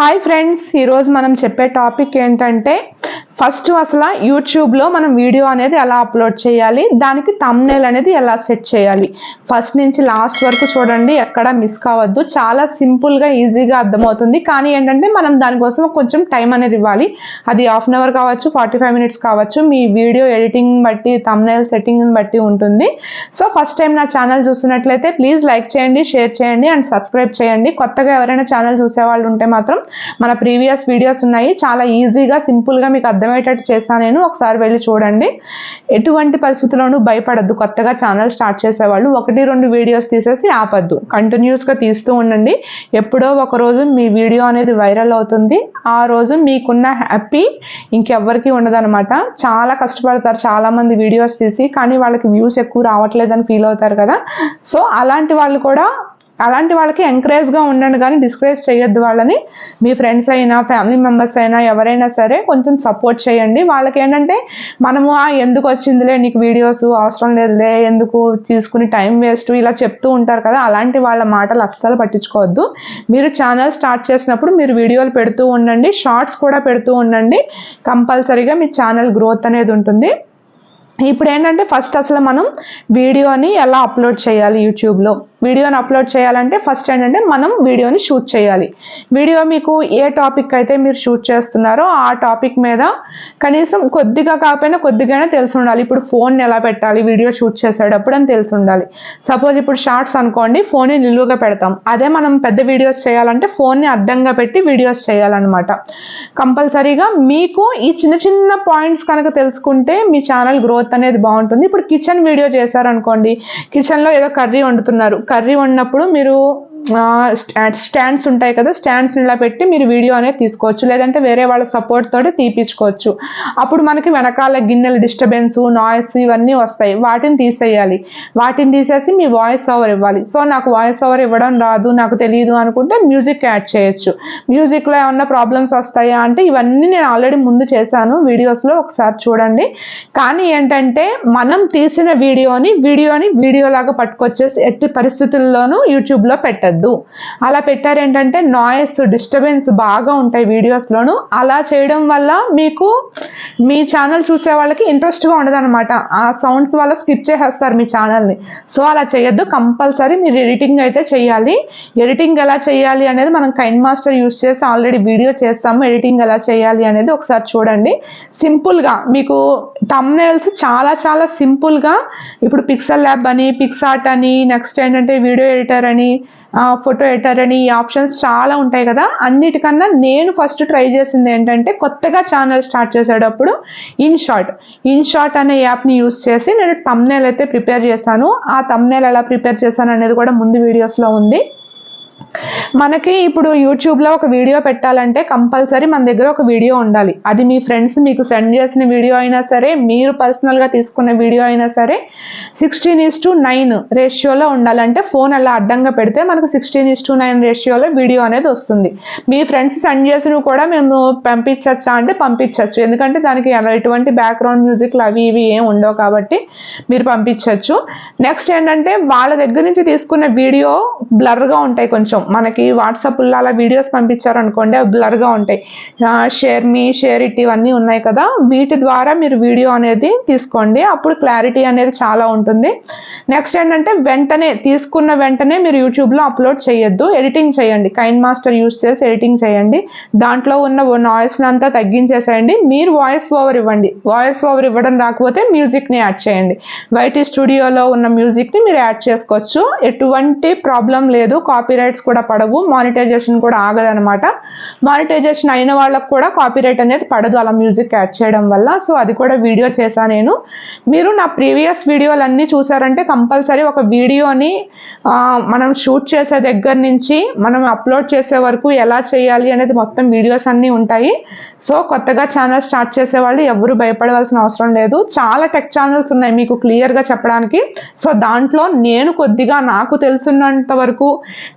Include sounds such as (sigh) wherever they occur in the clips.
Hi friends ఈరోజు మనం చెప్పే టాపిక్ ఏంటంటే ఫస్ట్ అసలు యూట్యూబ్లో మనం వీడియో అనేది ఎలా అప్లోడ్ చేయాలి దానికి తమ్నేల్ అనేది ఎలా సెట్ చేయాలి. ఫస్ట్ నుంచి లాస్ట్ వరకు చూడండి ఎక్కడ మిస్ కావద్దు. చాలా సింపుల్గా ఈజీగా అర్థమవుతుంది. కానీ ఏంటంటే మనం దానికోసం కొంచెం టైం అనేది ఇవ్వాలి. అది హాఫ్ అన్ అవర్ కావచ్చు ఫార్టీ ఫైవ్ మినిట్స్ కావచ్చు మీ వీడియో ఎడిటింగ్ బట్టి తమ్నేల్ సెట్టింగ్ని బట్టి ఉంటుంది. సో ఫస్ట్ టైం నా ఛానల్ చూస్తున్నట్లయితే ప్లీజ్ లైక్ చేయండి షేర్ చేయండి అండ్ సబ్స్క్రైబ్ చేయండి. కొత్తగా ఎవరైనా ఛానల్ చూసే వాళ్ళు ఉంటే మాత్రం మన ప్రీవియస్ వీడియోస్ ఉన్నాయి. చాలా ఈజీగా సింపుల్గా మీకు అర్థం అర్థమయ్యేటట్టు చేస్తాను నేను ఒకసారి వెళ్ళి చూడండి. ఎటువంటి పరిస్థితుల్లోనూ భయపడద్దు. కొత్తగా ఛానల్ స్టార్ట్ చేసేవాళ్ళు ఒకటి రెండు వీడియోస్ తీసేసి ఆపద్దు. కంటిన్యూస్గా తీస్తూ ఉండండి. ఎప్పుడో ఒక రోజు మీ వీడియో అనేది వైరల్ అవుతుంది. ఆ రోజు మీకున్న హ్యాపీ ఇంకెవ్వరికీ ఉండదనమాట చాలా కష్టపడతారు చాలా మంది వీడియోస్ తీసి కానీ వాళ్ళకి వ్యూస్ ఎక్కువ రావట్లేదని ఫీల్ అవుతారు కదా. సో అలాంటి వాళ్ళు కూడా అలాంటి వాళ్ళకి ఎంకరేజ్గా ఉండండి కానీ డిస్కరేజ్ చేయొద్దు వాళ్ళని. మీ ఫ్రెండ్స్ అయినా ఫ్యామిలీ మెంబర్స్ అయినా ఎవరైనా సరే కొంచెం సపోర్ట్ చేయండి. వాళ్ళకి ఏంటంటే మనము "ఆ, ఎందుకు వచ్చిందిలే? నీకు వీడియోస్ అవసరం లేదులే. ఎందుకు తీసుకుని టైం వేస్ట్ ఇలా చెప్తూ ఉంటారు కదా. అలాంటి వాళ్ళ మాటలు అస్సలు పట్టించుకోవద్దు. మీరు ఛానల్ స్టార్ట్ చేసినప్పుడు మీరు వీడియోలు పెడుతూ ఉండండి. షార్ట్స్ కూడా పెడుతూ ఉండండి. కంపల్సరీగా మీ ఛానల్ గ్రోత్ అనేది ఉంటుంది. ఇప్పుడు ఏంటంటే ఫస్ట్ అసలు మనం వీడియోని ఎలా అప్లోడ్ చేయాలి యూట్యూబ్లో వీడియోని అప్లోడ్ చేయాలంటే ఫస్ట్ ఏంటంటే మనం వీడియోని షూట్ చేయాలి. వీడియో మీకు ఏ టాపిక్ అయితే మీరు షూట్ చేస్తున్నారో ఆ టాపిక్ మీద కనీసం కొద్దిగా కాకపోయినా కొద్దిగానే తెలిసి ఉండాలి. ఇప్పుడు ఫోన్ ఎలా పెట్టాలి వీడియో షూట్ చేసేటప్పుడు అని తెలిసి ఉండాలి. సపోజ్ ఇప్పుడు షార్ట్స్ అనుకోండి ఫోన్ని నిలువుగా పెడతాం. అదే మనం పెద్ద వీడియోస్ చేయాలంటే ఫోన్ని అడ్డంగా పెట్టి వీడియోస్ చేయాలన్నమాట. కంపల్సరీగా మీకు ఈ చిన్న చిన్న పాయింట్స్ కనుక తెలుసుకుంటే మీ ఛానల్ గ్రోత్ అనేది బాగుంటుంది. ఇప్పుడు కిచెన్ వీడియో చేశారనుకోండి కిచెన్లో ఏదో కర్రీ వండుతున్నారు. కర్రీ వండినప్పుడు మీరు స్టాండ్స్ ఉంటాయి కదా స్టాండ్స్ ఇలా పెట్టి మీరు వీడియో అనేది తీసుకోవచ్చు. లేదంటే వేరే వాళ్ళ సపోర్ట్ తోటి తీపించుకోవచ్చు అప్పుడు మనకి వెనకాల గిన్నెల డిస్టర్బెన్స్ నాయిస్ ఇవన్నీ వస్తాయి. వాటిని తీసేయాలి. వాటిని తీసేసి మీ వాయిస్ ఓవర్ ఇవ్వాలి. సో నాకు వాయిస్ ఓవర్ ఇవ్వడం రాదు నాకు తెలియదు అనుకుంటే మ్యూజిక్ యాడ్ చేయొచ్చు. మ్యూజిక్లో ఏమన్నా ప్రాబ్లమ్స్ వస్తాయా అంటే ఇవన్నీ నేను ఆల్రెడీ ముందు చేశాను. వీడియోస్లో ఒకసారి చూడండి. కానీ ఏంటంటే మనం తీసిన వీడియోని వీడియోని వీడియోలాగా పట్టుకొచ్చేసి ఎట్టి పరిస్థితుల్లోనూ యూట్యూబ్లో పెట్టద్దు. అలా పెట్టారేంటంటే నాయిస్ డిస్టర్బెన్స్ బాగా ఉంటాయి వీడియోస్లోను అలా చేయడం వల్ల మీకు మీ ఛానల్ చూసే వాళ్ళకి ఇంట్రెస్ట్గా ఉండదన్నమాట. ఆ సౌండ్స్ వల్ల స్కిప్ చేసేస్తారు మీ ఛానల్ని సో అలా చేయొద్దు. కంపల్సరీ మీరు ఎడిటింగ్ అయితే చేయాలి. ఎడిటింగ్ ఎలా చేయాలి అనేది మనం కైన్ మాస్టర్ యూస్ చేసి ఆల్రెడీ వీడియో చేస్తాము. ఎడిటింగ్ ఎలా చేయాలి అనేది ఒకసారి చూడండి. సింపుల్గా మీకు టమ్నేల్స్ చాలా చాలా సింపుల్గా ఇప్పుడు పిక్సెల్ ల్యాబ్ అని పిక్సార్ట్ అని నెక్స్ట్ ఏంటంటే వీడియో ఎడిటర్ అని ఫోటో ఎడిటర్ అని ఈ ఆప్షన్స్ చాలా ఉంటాయి కదా. అన్నిటికన్నా నేను ఫస్ట్ ట్రై చేసింది ఏంటంటే కొత్తగా ఛానల్ స్టార్ట్ చేసేటప్పుడు ఇన్షాట్ ఇన్షాట్ అనే యాప్ని యూస్ చేసి నేను తమ్నేల్ అయితే ప్రిపేర్ చేశాను. ఆ తమ్నేల్ ఎలా ప్రిపేర్ చేశాను అనేది కూడా ముందు వీడియోస్లో ఉంది. మనకి ఇప్పుడు యూట్యూబ్లో ఒక వీడియో పెట్టాలంటే కంపల్సరీ మన దగ్గర ఒక వీడియో ఉండాలి. అది మీ ఫ్రెండ్స్ మీకు సెండ్ చేసిన వీడియో అయినా సరే మీరు పర్సనల్గా తీసుకున్న వీడియో అయినా సరే సిక్స్టీన్ ఈస్ టు నైన్ రేషియోలో ఉండాలంటే ఫోన్ అలా అడ్డంగా పెడితే మనకు సిక్స్టీన్ ఈస్ టు నైన్ రేషియోలో వీడియో అనేది వస్తుంది. మీ ఫ్రెండ్స్ సెండ్ చేసినవి కూడా మేము పంపించచ్చా అంటే పంపించవచ్చు ఎందుకంటే దానికి ఎటువంటి బ్యాక్గ్రౌండ్ మ్యూజిక్లు అవి ఇవి ఏం ఉండవు కాబట్టి మీరు పంపించవచ్చు నెక్స్ట్ ఏంటంటే వాళ్ళ దగ్గర నుంచి తీసుకున్న వీడియో బ్లర్గా ఉంటాయి కొంచెం. కొంచెం మనకి వాట్సాప్లో అలా వీడియోస్ పంపించారనుకోండి అవి బ్లర్గా ఉంటాయి. షేర్ మీ షేర్ ఇట్ ఇవన్నీ ఉన్నాయి కదా వీటి ద్వారా మీరు వీడియో అనేది తీసుకోండి. అప్పుడు క్లారిటీ అనేది చాలా ఉంటుంది. నెక్స్ట్ ఏంటంటే వెంటనే తీసుకున్న వెంటనే మీరు యూట్యూబ్లో అప్లోడ్ చేయొద్దు. ఎడిటింగ్ చేయండి. కైన్ మాస్టర్ యూస్ చేసి ఎడిటింగ్ చేయండి. దాంట్లో ఉన్న నాయిస్ని అంతా తగ్గించేసేయండి. మీరు వాయిస్ ఓవర్ ఇవ్వండి. వాయిస్ ఓవర్ ఇవ్వడం రాకపోతే మ్యూజిక్ని యాడ్ చేయండి. వైటీ స్టూడియోలో ఉన్న మ్యూజిక్ని మీరు యాడ్ చేసుకోవచ్చు. ఎటువంటి ప్రాబ్లం లేదు. కాపీ రైట్స్ కూడా పడవు మానిటైజేషన్ కూడా ఆగదనమాట మానిటైజేషన్ అయిన వాళ్ళకు కూడా కాపీరైట్ అనేది పడదు అలా మ్యూజిక్ యాడ్ చేయడం వల్ల. సో అది కూడా వీడియో చేశాను నేను. మీరు నా ప్రీవియస్ వీడియోలన్నీ చూసారంటే కంపల్సరీ ఒక వీడియోని మనం షూట్ చేసే దగ్గర నుంచి మనం అప్లోడ్ చేసే వరకు ఎలా చేయాలి అనేది మొత్తం వీడియోస్ అన్నీ ఉంటాయి. సో కొత్తగా ఛానల్ స్టార్ట్ చేసే వాళ్ళు ఎవరు భయపడవలసిన అవసరం లేదు. చాలా టెక్ ఛానల్స్ ఉన్నాయి మీకు క్లియర్గా చెప్పడానికి. సో దాంట్లో నేను కొద్దిగా నాకు తెలుసున్నంత వరకు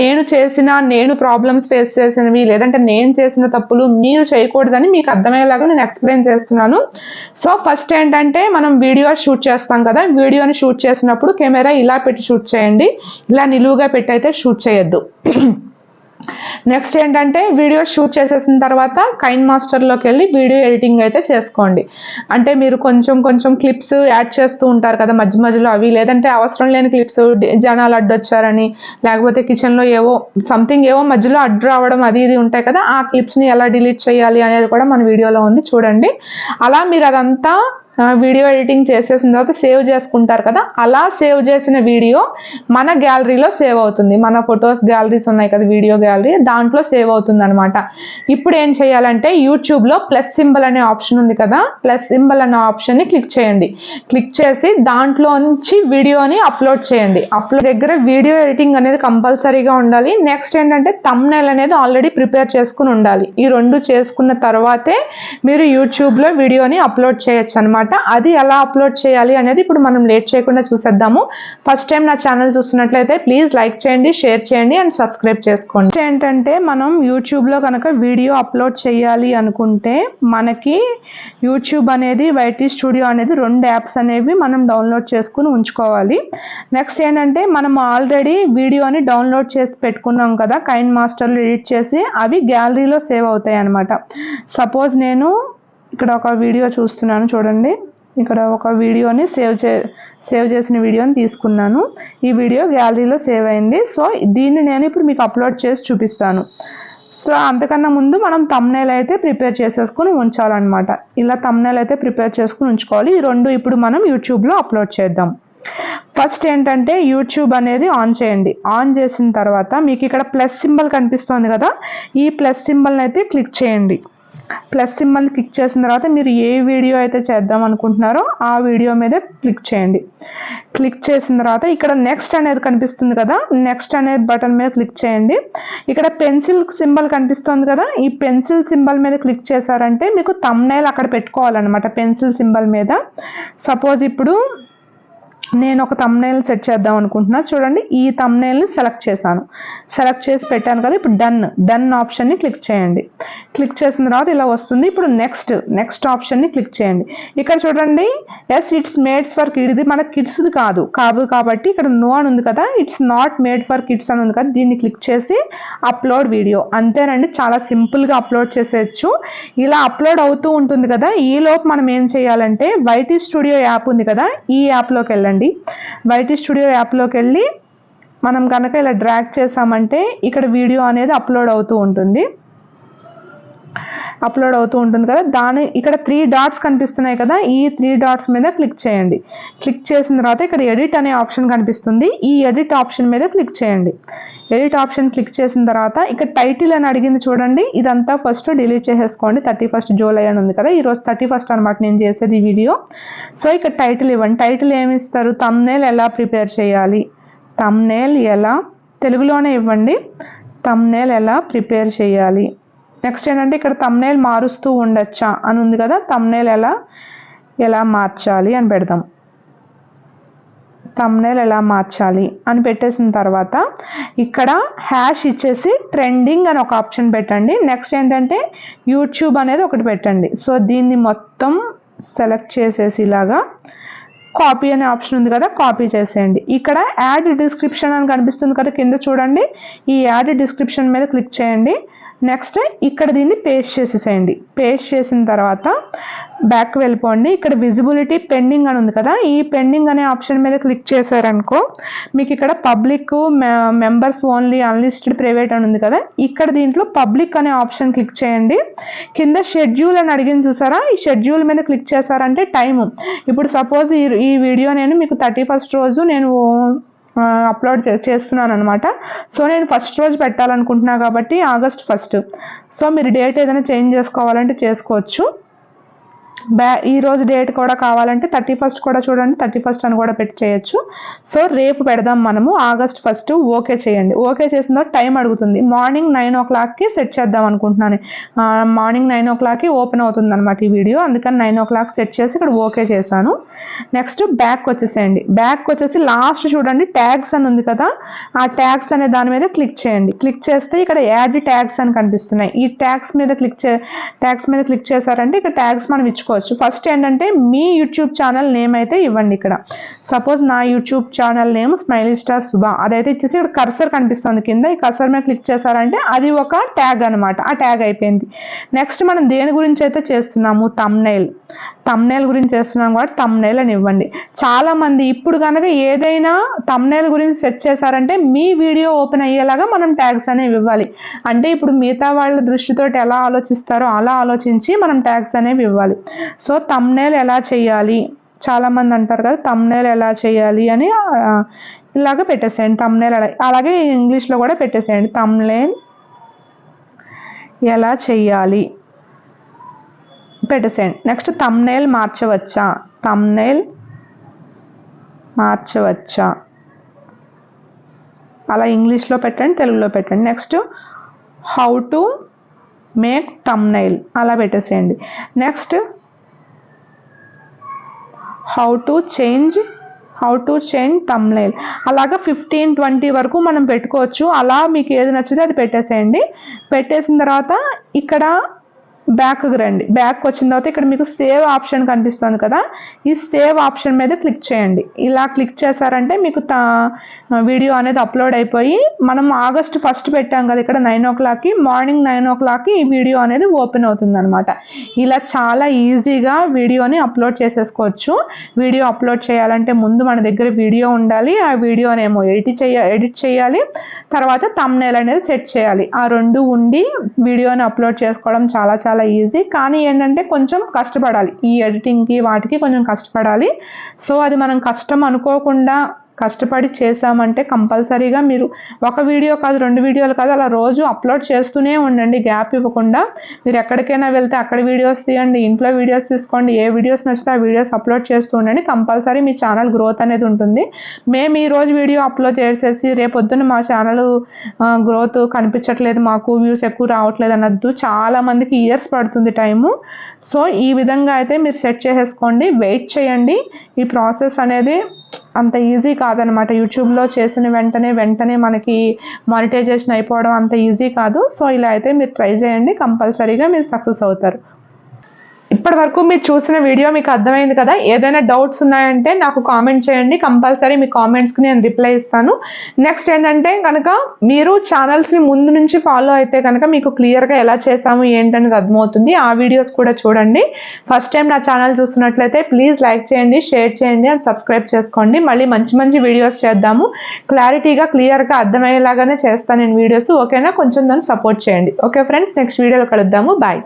నేను చేసిన నేను ప్రాబ్లమ్స్ ఫేస్ చేసినవి లేదంటే నేను చేసిన తప్పులు మీరు చేయకూడదని మీకు అర్థమయ్యేలాగా నేను ఎక్స్ప్లెయిన్ చేస్తున్నాను. సో ఫస్ట్ ఏంటంటే మనం వీడియో షూట్ చేస్తాం కదా వీడియోని షూట్ చేసినప్పుడు కెమెరా ఇలా పెట్టి షూట్ చేయండి. ఇలా నిలువుగా పెట్టి అయితే షూట్ చేయొద్దు. (clears throat) నెక్స్ట్ ఏంటంటే వీడియో షూట్ చేసేసిన తర్వాత కైన్ మాస్టర్లోకి వెళ్ళి వీడియో ఎడిటింగ్ అయితే చేసుకోండి. అంటే మీరు కొంచెం కొంచెం క్లిప్స్ యాడ్ చేస్తూ ఉంటారు కదా మధ్య మధ్యలో అవి. లేదంటే అవసరం లేని క్లిప్స్ జనాలు అడ్డొచ్చారని లేకపోతే కిచెన్లో ఏవో సంథింగ్ ఏవో మధ్యలో అడ్డు రావడం అది ఇది ఉంటాయి కదా ఆ క్లిప్స్ని ఎలా డిలీట్ చేయాలి అనేది కూడా మన వీడియోలో ఉంది చూడండి. అలా మీరు అదంతా వీడియో ఎడిటింగ్ చేసేసిన తర్వాత సేవ్ చేసుకుంటారు కదా? అలా సేవ్ చేసిన వీడియో మన గ్యాలరీలో సేవ్ అవుతుంది. మన ఫొటోస్ గ్యాలరీస్ ఉన్నాయి కదా వీడియో గ్యాలరీ దాంట్లో సేవ్ అవుతుంది అనమాట ఇప్పుడు ఏం చేయాలంటే యూట్యూబ్లో ప్లస్ సింబల్ అనే ఆప్షన్ ఉంది కదా? ప్లస్ సింబల్ అనే ఆప్షన్ని క్లిక్ చేయండి. క్లిక్ చేసి దాంట్లో నుంచి వీడియోని అప్లోడ్ చేయండి. అప్లోడ్ దగ్గర వీడియో ఎడిటింగ్ అనేది కంపల్సరీగా ఉండాలి. నెక్స్ట్ ఏంటంటే తమ్నైల్ అనేది ఆల్రెడీ ప్రిపేర్ చేసుకుని ఉండాలి. ఈ రెండు చేసుకున్న తర్వాతే మీరు యూట్యూబ్లో వీడియోని అప్లోడ్ చేయొచ్చు అనమాట అది ఎలా అప్లోడ్ చేయాలి అనేది ఇప్పుడు మనం లేట్ చేయకుండా చూసేద్దాము. ఫస్ట్ టైం నా ఛానల్ చూస్తున్నట్లయితే ప్లీజ్ లైక్ చేయండి షేర్ చేయండి అండ్ సబ్స్క్రైబ్ చేసుకోండి. ఏంటంటే మనం యూట్యూబ్లో కనుక వీడియో అప్లోడ్ చేయాలి అనుకుంటే మనకి యూట్యూబ్ అనేది వైటీ స్టూడియో అనేది రెండు యాప్స్ అనేవి మనం డౌన్లోడ్ చేసుకుని ఉంచుకోవాలి. నెక్స్ట్ ఏంటంటే మనం ఆల్రెడీ వీడియోని డౌన్లోడ్ చేసి పెట్టుకున్నాం కదా కైన్ మాస్టర్లు ఎడిట్ చేసి అవి గ్యాలరీలో సేవ్ అవుతాయి అనమాట సపోజ్ నేను ఇక్కడ ఒక వీడియో చూస్తున్నాను చూడండి. ఇక్కడ ఒక వీడియోని సేవ్ చే సేవ్ చేసిన వీడియోని తీసుకున్నాను. ఈ వీడియో గ్యాలరీలో సేవ్ అయింది. సో దీన్ని నేను ఇప్పుడు మీకు అప్లోడ్ చేసి చూపిస్తాను. సో అంతకన్నా ముందు మనం తమ్నేల్ అయితే ప్రిపేర్ చేసేసుకుని ఉంచాలన్నమాట. ఇలా తమ్నేల్ అయితే ప్రిపేర్ చేసుకుని ఉంచుకోవాలి. ఈ రెండు ఇప్పుడు మనం యూట్యూబ్లో అప్లోడ్ చేద్దాం. ఫస్ట్ ఏంటంటే యూట్యూబ్ అనేది ఆన్ చేయండి. ఆన్ చేసిన తర్వాత మీకు ఇక్కడ ప్లస్ సింబల్ కనిపిస్తోంది కదా? ఈ ప్లస్ సింబల్ని అయితే క్లిక్ చేయండి. ప్లస్ సింబల్ క్లిక్ చేసిన తర్వాత మీరు ఏ వీడియో అయితే చేద్దాం అనుకుంటున్నారో ఆ వీడియో మీద క్లిక్ చేయండి. క్లిక్ చేసిన తర్వాత ఇక్కడ నెక్స్ట్ అనేది కనిపిస్తుంది కదా నెక్స్ట్ అనే బటన్ మీద క్లిక్ చేయండి. ఇక్కడ పెన్సిల్ సింబల్ కనిపిస్తుంది కదా ఈ పెన్సిల్ సింబల్ మీద క్లిక్ చేశారంటే మీకు తమ్నైల్ అక్కడ పెట్టుకోవాలన్నమాట పెన్సిల్ సింబల్ మీద. సపోజ్ ఇప్పుడు నేను ఒక తమ్నేల్ సెట్ చేద్దాం అనుకుంటున్నా. చూడండి ఈ తమ్నేల్ని సెలెక్ట్ చేశాను. సెలెక్ట్ చేసి పెట్టాను కదా ఇప్పుడు డన్ డన్ ఆప్షన్ని క్లిక్ చేయండి. క్లిక్ చేసిన తర్వాత ఇలా వస్తుంది. ఇప్పుడు నెక్స్ట్ నెక్స్ట్ ఆప్షన్ని క్లిక్ చేయండి. ఇక్కడ చూడండి yes it's made for kid ఇది మన కిడ్స్ది కాదు. కాదు కాబట్టి ఇక్కడ నో అని ఉంది కదా it's not made for kids అని ఉంది కదా దీన్ని క్లిక్ చేసి అప్లోడ్ వీడియో అంతేనండి చాలా సింపుల్గా అప్లోడ్ చేసేయచ్చు. ఇలా అప్లోడ్ అవుతూ ఉంటుంది కదా ఈ లోపు మనం ఏం చేయాలంటే వైటీ స్టూడియో యాప్ ఉంది కదా ఈ యాప్లోకి వెళ్ళండి. వైటీ స్టూడియో యాప్లోకి వెళ్ళి మనం కనుక ఇలా డ్రాగ్ చేసామంటే ఇక్కడ వీడియో అనేది అప్లోడ్ అవుతూ ఉంటుంది. అప్లోడ్ అవుతూ ఉంటుంది కదా దాని ఇక్కడ త్రీ డాట్స్ కనిపిస్తున్నాయి కదా ఈ త్రీ డాట్స్ మీద క్లిక్ చేయండి. క్లిక్ చేసిన తర్వాత ఇక్కడ ఎడిట్ అనే ఆప్షన్ కనిపిస్తుంది ఈ ఎడిట్ ఆప్షన్ మీద క్లిక్ చేయండి. ఎడిట్ ఆప్షన్ క్లిక్ చేసిన తర్వాత ఇక్కడ టైటిల్ అని అడిగింది చూడండి ఇదంతా ఫస్ట్ డిలీట్ చేసేసుకోండి థర్టీ ఫస్ట్ జూలై అని ఉంది కదా ఈరోజు థర్టీ ఫస్ట్ అనమాట నేను చేసేది వీడియో సో ఇక్కడ టైటిల్ ఇవ్వండి టైటిల్ ఏమి ఇస్తారు? తమ్నేల్ ఎలా ప్రిపేర్ చేయాలి? తమ్నేల్ ఎలా? తెలుగులోనే ఇవ్వండి తమ్నేల్ ఎలా ప్రిపేర్ చేయాలి? నెక్స్ట్ ఏంటంటే ఇక్కడ తమ్నేల్ మారుస్తూ ఉండొచ్చా అని ఉంది కదా తమ్నేల్ ఎలా ఎలా మార్చాలి అని పెడదాం. తమ్నేల్ ఎలా మార్చాలి అని పెట్టేసిన తర్వాత ఇక్కడ హ్యాష్ ఇచ్చేసి ట్రెండింగ్ అని ఒక ఆప్షన్ పెట్టండి. నెక్స్ట్ ఏంటంటే యూట్యూబ్ అనేది ఒకటి పెట్టండి. సో దీన్ని మొత్తం సెలెక్ట్ చేసేసి ఇలాగా కాపీ అనే ఆప్షన్ ఉంది కదా కాపీ చేసేయండి. ఇక్కడ యాడ్ డిస్క్రిప్షన్ అని కనిపిస్తుంది కదా కింద చూడండి. ఈ యాడ్ డిస్క్రిప్షన్ మీద క్లిక్ చేయండి. నెక్స్ట్ ఇక్కడ దీన్ని పేస్ట్ చేసేసేయండి. పేస్ట్ చేసిన తర్వాత బ్యాక్ వెళ్ళిపోండి. ఇక్కడ విజిబిలిటీ పెండింగ్ అని ఉంది కదా ఈ పెండింగ్ అనే ఆప్షన్ మీద క్లిక్ చేశారనుకో మీకు ఇక్కడ public members only unlisted private అని ఉంది కదా ఇక్కడ దీంట్లో పబ్లిక్ అనే ఆప్షన్ క్లిక్ చేయండి. కింద షెడ్యూల్ అని అడిగింది చూసారా? ఈ షెడ్యూల్ మీద క్లిక్ చేశారంటే టైము ఇప్పుడు సపోజ్ ఈ ఈ వీడియో నేను మీకు థర్టీ ఫస్ట్ రోజు నేను అప్లోడ్ చే చేస్తున్నాను అనమాట సో నేను ఫస్ట్ రోజు పెట్టాలనుకుంటున్నా కాబట్టి ఆగస్ట్ ఫస్ట్ సో మీరు డేట్ ఏదైనా చేంజ్ చేసుకోవాలంటే చేసుకోవచ్చు. బ్యా ఈ రోజు డేట్ కూడా కావాలంటే థర్టీ ఫస్ట్ కూడా చూడండి థర్టీ ఫస్ట్ అని కూడా పెట్టి చేయొచ్చు. సో రేపు పెడదాం మనము ఆగస్ట్ ఫస్ట్ ఓకే చేయండి. ఓకే చేసిన తర్వాత టైం అడుగుతుంది. మార్నింగ్ నైన్ ఓ క్లాక్కి సెట్ చేద్దాం అనుకుంటున్నాను. మార్నింగ్ నైన్ ఓ క్లాక్కి ఓపెన్ అవుతుంది అనమాట ఈ వీడియో. అందుకని నైన్ ఓ క్లాక్ సెట్ చేసి ఇక్కడ ఓకే చేశాను. నెక్స్ట్ బ్యాక్ వచ్చేసేయండి. బ్యాక్ వచ్చేసి లాస్ట్ చూడండి ట్యాగ్స్ అని ఉంది కదా ఆ ట్యాగ్స్ అనే దాని మీద క్లిక్ చేయండి. క్లిక్ చేస్తే ఇక్కడ యాడ్ ట్యాగ్స్ అని కనిపిస్తున్నాయి. ఈ ట్యాగ్స్ మీద క్లిక్ చే ట్యాగ్స్ మీద క్లిక్ చేశారంటే ఇక్కడ ట్యాగ్స్ మనం ఇచ్చుకో చేసుకోవచ్చు ఫస్ట్ ఏంటంటే మీ యూట్యూబ్ ఛానల్ నేమ్ అయితే ఇవ్వండి ఇక్కడ. సపోజ్ నా YouTube channel name smiley star Shubha అదైతే ఇచ్చేసి ఇక్కడ కర్సర్ కనిపిస్తుంది కింద. ఈ కర్సర్ మీద క్లిక్ చేశారంటే అది ఒక ట్యాగ్ అనమాట ఆ ట్యాగ్ అయిపోయింది. నెక్స్ట్ మనం దేని గురించి అయితే చేస్తున్నాము? తమ్నైల్ తమ్నేల్ గురించి చేస్తున్నాం కాబట్టి తమ్నేల్ అని ఇవ్వండి. చాలామంది ఇప్పుడు కనుక ఏదైనా తమ్నేల్ గురించి సెట్ చేశారంటే మీ వీడియో ఓపెన్ అయ్యేలాగా మనం ట్యాగ్స్ అనేవి ఇవ్వాలి. అంటే ఇప్పుడు మిగతా వాళ్ళ దృష్టితోటి ఎలా ఆలోచిస్తారో అలా ఆలోచించి మనం ట్యాగ్స్ అనేవి ఇవ్వాలి. సో తమ్నేల్ ఎలా చేయాలి? చాలామంది అంటారు కదా తమ్నేల్ ఎలా చేయాలి? అని ఇలాగ పెట్టేసేయండి తమ్నేల్ అలాగే ఇంగ్లీష్లో కూడా పెట్టేసేయండి తమ్నేల్ ఎలా చేయాలి? పెట్టేసేయండి నెక్స్ట్ తమ్నేల్ మార్చవచ్చా? తమ్నేల్ మార్చవచ్చా? అలా ఇంగ్లీష్లో పెట్టండి తెలుగులో పెట్టండి. Next how to make thumbnail అలా పెట్టేసేయండి next how to change how to change thumbnail అలాగా ఫిఫ్టీన్ ట్వంటీ వరకు మనం పెట్టుకోవచ్చు. అలా మీకు ఏది నచ్చితే అది పెట్టేసేయండి పెట్టేసిన తర్వాత ఇక్కడ బ్యాక్కి రండి. బ్యాక్ వచ్చిన తర్వాత ఇక్కడ మీకు సేవ్ ఆప్షన్ కనిపిస్తుంది కదా? ఈ సేవ్ ఆప్షన్ మీద క్లిక్ చేయండి. ఇలా క్లిక్ చేశారంటే మీకు తా వీడియో అనేది అప్లోడ్ అయిపోయి మనం ఆగస్ట్ ఫస్ట్ పెట్టాం కదా ఇక్కడ నైన్ ఓ క్లాక్కి మార్నింగ్ నైన్ ఓ క్లాక్కి ఈ వీడియో అనేది ఓపెన్ అవుతుంది అనమాట ఇలా చాలా ఈజీగా వీడియోని అప్లోడ్ చేసేసుకోవచ్చు. వీడియో అప్లోడ్ చేయాలంటే ముందు మన దగ్గర వీడియో ఉండాలి. ఆ వీడియోనేమో ఎడిట్ చేయ ఎడిట్ చేయాలి. తర్వాత తమ్నేల్ అనేది సెట్ చేయాలి. ఆ రెండు ఉండి వీడియోని అప్లోడ్ చేసుకోవడం చాలా చాలా చాలా ఈజీ కానీ ఏంటంటే కొంచెం కష్టపడాలి. ఈ ఎడిటింగ్కి వాటికి కొంచెం కష్టపడాలి. సో అది మనం కష్టం అనుకోకుండా కష్టపడి చేసామంటే కంపల్సరీగా మీరు ఒక వీడియో కాదు రెండు వీడియోలు కాదు అలా రోజు అప్లోడ్ చేస్తూనే ఉండండి. గ్యాప్ ఇవ్వకుండా మీరు ఎక్కడికైనా వెళ్తే అక్కడ వీడియోస్ తీయండి ఇంట్లో వీడియోస్ తీసుకోండి ఏ వీడియోస్ నచ్చితే ఆ వీడియోస్ అప్లోడ్ చేస్తూ ఉండండి. కంపల్సరీ మీ ఛానల్ గ్రోత్ అనేది ఉంటుంది. మేము ఈ రోజు వీడియో అప్లోడ్ చేసేసి రేపొద్దున మా ఛానల్ గ్రోత్ కనిపించట్లేదు మాకు వ్యూస్ ఎక్కువ రావట్లేదు అనొద్దు చాలా మందికి ఇయర్స్ పడుతుంది టైము. సో ఈ విధంగా అయితే మీరు సెట్ చేసేసుకోండి. వెయిట్ చేయండి. ఈ ప్రాసెస్ అనేది అంత ఈజీ కాదనమాట. యూట్యూబ్లో చేసిన వెంటనే వెంటనే మనకి మానిటైజేషన్ అయిపోవడం అంత ఈజీ కాదు. సో ఇలా అయితే మీరు ట్రై చేయండి. కంపల్సరీగా మీరు సక్సెస్ అవుతారు. ఇప్పటి వరకు మీరు చూసిన వీడియో మీకు అర్థమైంది కదా? ఏదైనా డౌట్స్ ఉన్నాయంటే నాకు కామెంట్ చేయండి. కంపల్సరీ మీ కామెంట్స్కి నేను రిప్లై ఇస్తాను. నెక్స్ట్ ఏంటంటే కనుక మీరు ఛానల్స్ని ముందు నుంచి ఫాలో అయితే కనుక మీకు క్లియర్గా ఎలా చేసాము ఏంటనేది అర్థమవుతుంది. ఆ వీడియోస్ కూడా చూడండి. ఫస్ట్ టైం నా ఛానల్ చూస్తున్నట్లయితే ప్లీజ్ లైక్ చేయండి షేర్ చేయండి అండ్ సబ్స్క్రైబ్ చేసుకోండి. మళ్ళీ మంచి మంచి వీడియోస్ చేద్దాము. క్లారిటీగా క్లియర్గా అర్థమయ్యేలాగానే చేస్తాను నేను వీడియోస్ ఓకేనా? కొంచెం దాన్ని సపోర్ట్ చేయండి. ఓకే ఫ్రెండ్స్ నెక్స్ట్ వీడియోలో కలుద్దాము. బాయ్